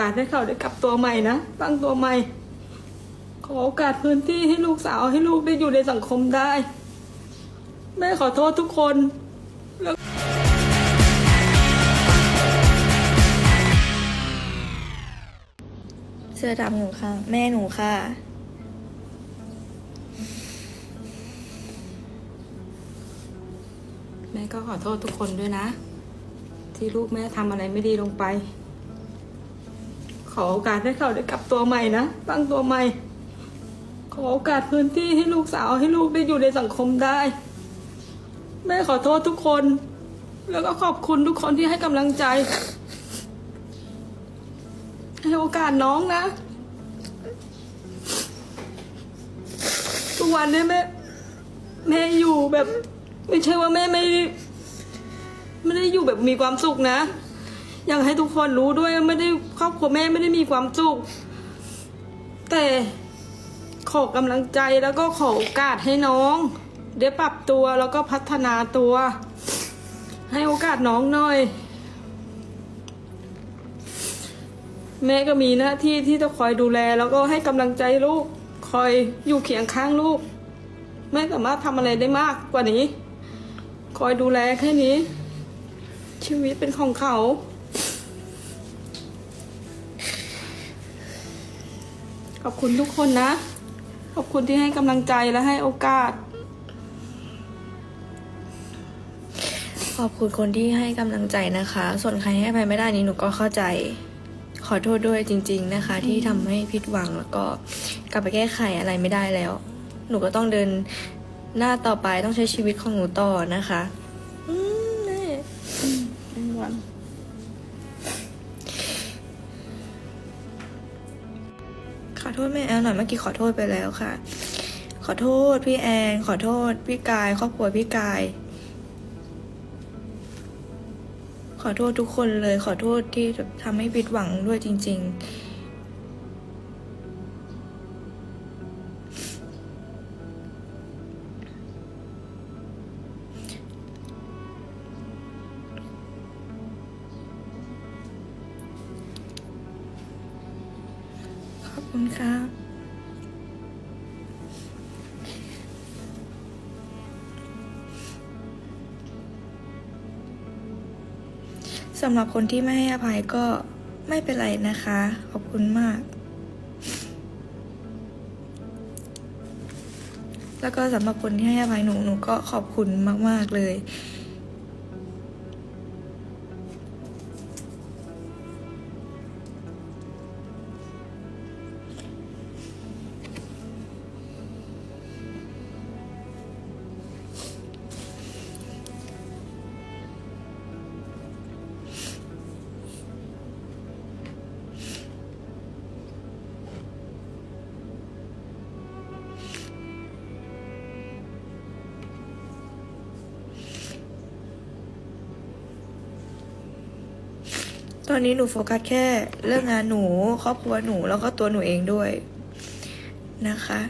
อกาสให้เขาได้กลับตัวใหม่นะตั้งตัวใหม่ ขอโอกาสพื้นที่ให้ลูกสาวให้ลูกได้อยู่ในสังคมได้ แม่ขอโทษทุกคนเสื้อดำหนูค่ะ แม่หนูค่ะแม่ก็ขอโทษทุกคนด้วยนะ ที่ลูกแม่ทำอะไรไม่ดีลงไป ขอโอกาสให้เขาได้กลับตัวใหม่นะตั้งตัวใหม่ ขอโอกาสพื้นที่ให้ลูกสาวให้ลูกได้อยู่ในสังคมได้ แม่ขอโทษทุกคน แล้วก็ขอบคุณทุกคนที่ให้กำลังใจ ให้โอกาสน้องนะ ทุกวันนี้แม่แม่อยู่แบบ ไม่ใช่ว่าแม่ไม่ไม่ได้อยู่แบบมีความสุขนะ อยากให้ทุกคนรู้ด้วยไม่ได้ ครอบครัวแม่ไม่ได้มีความสุข แต่ขอกำลังใจแล้วก็ขอโอกาสให้น้อง ได้ปรับตัวแล้วก็พัฒนาตัว ให้โอกาสน้องหน่อย แม่ก็มีหน้าที่ที่จะคอยดูแล แล้วก็ให้กำลังใจลูก คอยอยู่เคียงข้างลูก ไม่สามารถทำอะไรได้มากกว่านี้ คอยดูแลแค่นี้ ชีวิตเป็นของเขา ขอบคุณทุกคนนะ ขอบคุณที่ให้กำลังใจและให้โอกาส ขอบคุณคนที่ให้กำลังใจนะคะ ส่วนใครให้อภัยไม่ได้นี้หนูก็เข้าใจ ขอโทษด้วยจริง ๆนะคะ ที่ทำให้ผิดหวังแล้วก็กลับไปแก้ไขอะไรไม่ได้แล้ว หนูก็ต้องเดินหน้าต่อไปต้องใช้ชีวิตของหนูต่อนะคะ อืมแม่เป็นวัน โทษแม่แอลหน่อยเมื่อกี้ขอโทษไปแล้วค่ะ ขอโทษพี่แอนขอโทษพี่กาย ครอบครัวพี่กาย ขอโทษทุกคนเลย ขอโทษที่ทำให้ผิดหวังด้วยจริง ๆ คุณครับสำหรับคนที่ไม่ให้อภัยก็ไม่เป็นไรนะคะ ขอบคุณมาก แล้วก็สำหรับคนที่ให้อภัยหนูหนูก็ขอบคุณมาก ๆ เลย ตอนนี้หนูโฟกัสแค่เรื่องงานหนูครอบครัวหนูแล้วก็ตัวหนูเองด้วยนะคะ